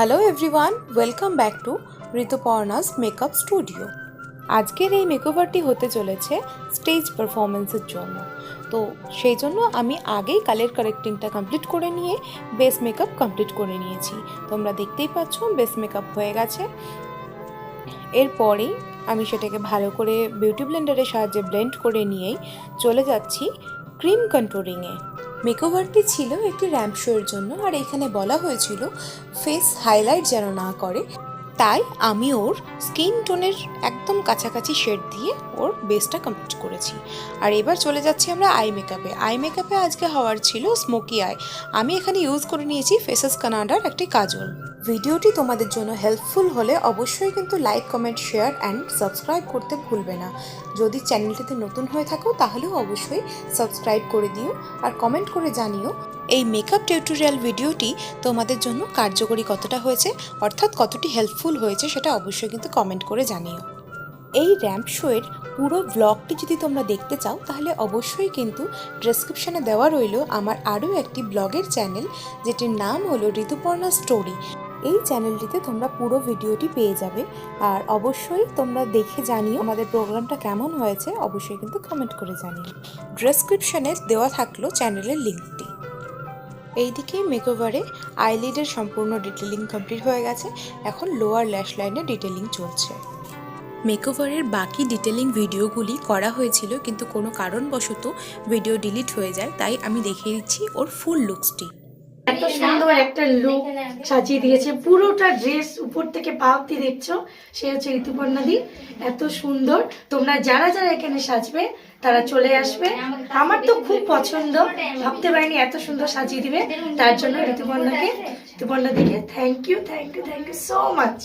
Hello everyone welcome back to Rituparna's makeup studio আজকের এই মেকওভারটি হতে চলেছে স্টেজ পারফরমেন্সের জন্য। তো সেই জন্য আমি আগেই কালের কারেক্টিংটা কমপ্লিট করে নিয়ে বেস মেকআপ কমপ্লিট করে নিয়েছি। তোমরা দেখতেই পাচ্ছ বেস মেকআপ হয়ে গেছে। এরপরেই আমি সেটাকে ভালো করে বিউটি ব্লেন্ডারের সাহায্যে ব্লেন্ড করে নিয়েই চলে যাচ্ছি ক্রিম কন্ট্রোলিংয়ে মেকওভারটি ছিল একটি র্যাম্প শোয়ের জন্য আর এখানে বলা হয়েছিল, ফেস হাইলাইট যেন না করে। তাই আমি ওর স্কিন টোনের একদম কাছাকাছি শেড দিয়ে ওর বেসটা কমপ্লিট করেছি। আর এবার চলে যাচ্ছি আমরা আই মেকআপে। আই মেকআপে আজকে হওয়ার ছিল স্মোকি আই। আমি এখানে ইউজ করে নিয়েছি ফেসেস কানাডার একটি কাজল। ভিডিওটি তোমাদের জন্য হেল্পফুল হলে অবশ্যই কিন্তু like comment share and subscribe করতে ভুলবে না। যদি চ্যানেলটিতে নতুন হয়ে থাকো তাহলেও অবশ্যই সাবস্ক্রাইব করে দিও আর কমেন্ট করে জানিও এই মেকআপ টিউটোরিয়াল ভিডিওটি তোমাদের জন্য কার্যকরী কতটা হয়েছে, অর্থাৎ কতটি হেল্পফুল হয়েছে সেটা অবশ্যই কিন্তু কমেন্ট করে জানিও। এই র্যাম্প শোয়ের পুরো ব্লগটি যদি তোমরা দেখতে চাও তাহলে অবশ্যই কিন্তু ডেসক্রিপশানে দেওয়া রইল আমার আরও একটি ব্লগের চ্যানেল যেটির নাম হলো ঋতুপর্ণা স্টোরি এই চ্যানেলটিতে তোমরা পুরো ভিডিওটি পেয়ে যাবে। আর অবশ্যই তোমরা দেখে জানিও আমাদের প্রোগ্রামটা কেমন হয়েছে, অবশ্যই কিন্তু কমেন্ট করে জানিও। ডেসক্রিপশানে দেওয়া থাকল চ্যানেলের লিঙ্কটি এইদিকে মেকওভারে আইলিডের সম্পূর্ণ ডিটেলিং কমপ্লিট হয়ে গেছে। এখন লোয়ার ল্যাশ লাইনে ডিটেলিং চলছে। মেকওভারের বাকি ডিটেলিং ভিডিওগুলি করা হয়েছিল, কিন্তু কোনো কারণবশত ভিডিও ডিলিট হয়ে যায়, তাই আমি দেখিয়ে দিচ্ছি ওর ফুল লুকসটি এত সুন্দর একটা লুক সাজিয়ে দিয়েছে। পুরোটা ড্রেস উপর থেকে পা দেখছ, সে হচ্ছে ঋতুপর্ণা দি এত সুন্দর। তোমরা যারা যারা এখানে সাজবে, তারা চলে আসবে। আমার তো খুব পছন্দ। ভাবতে পারিনি এত সুন্দর সাজিয়ে দিবে। তার জন্য ঋতুপর্ণাকে ঋতুপর্ণা দিকে thank you thank you thank you so much